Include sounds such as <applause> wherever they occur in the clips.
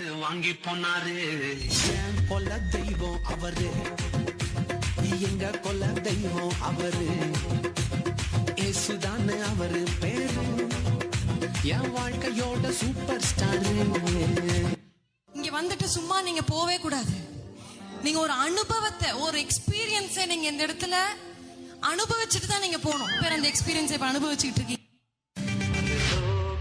பார்த்து வாங்கி போனாரு. கொல்ல தெய்வம் அவரு. எங்க கொல்ல தெய்வம் அவரு. ஏசுதானு அவரு பேரு. என் வாழ்க்கையோட சூப்பர் ஸ்டாரு. இங்க வந்துட்டு சும்மா நீங்க போவே கூடாது. நீங்க ஒரு அனுபவத்தை ஒரு எக்ஸ்பீரியன்ஸை நீங்க இந்த இடத்துல அனுபவிச்சுட்டு தான் நீங்க போகணும். பேர் அந்த எக்ஸ்பீரியன்ஸை இப்ப அனுபவிச்சுட்டு இருக்கீங்க.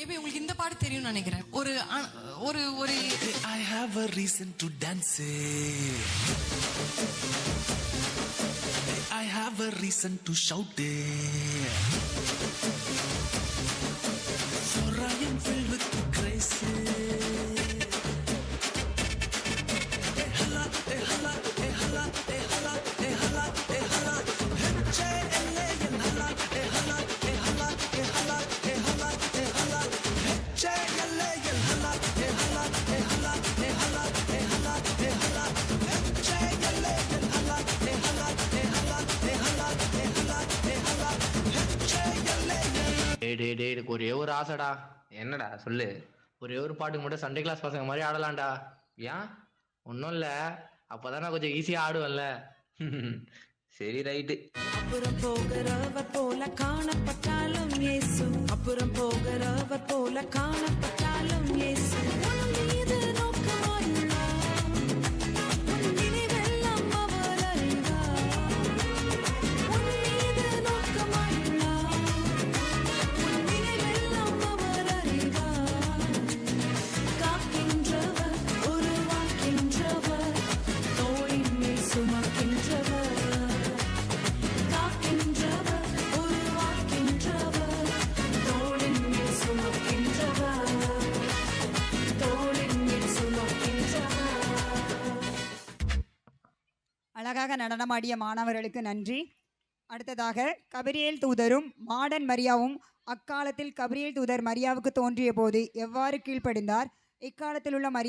மேபி உங்களுக்கு இந்த பாட்டு தெரியும்னு நினைக்கிறேன் ஒரு ஒரு ஒரு I have a reason to dance I have a reason to shout எனக்கு ஒரே ஒரு ஆசைடா. என்னடா? சொல்லு. ஒரே ஒரு பாட்டுக்கு மட்டும் சண்டே கிளாஸ் பசங்க மாதிரி ஆடலாம்டா. ஏன்? ஒன்றும் இல்லை. அப்போதான் நான் கொஞ்சம் ஈஸியாக ஆடுவேன்ல. <laughs> சரி ரைட்டு. அப்புறம் போகிறவர் போல காணப்பட்டாலும் இயேசு. அப்புறம் போகிறவர் போல காணப்பட்டாலும் அழகாக நடனமாடிய மாணவர்களுக்கு நன்றி. அடுத்ததாக கபிரியல் தூதரும் மாடன் மரியாவும் அக்காலத்தில் கபிரியல் தூதர் மரியாவுக்கு தோன்றிய போது எவ்வாறு கீழ்ப்படிந்தார்? இக்காலத்தில் உள்ள மரியா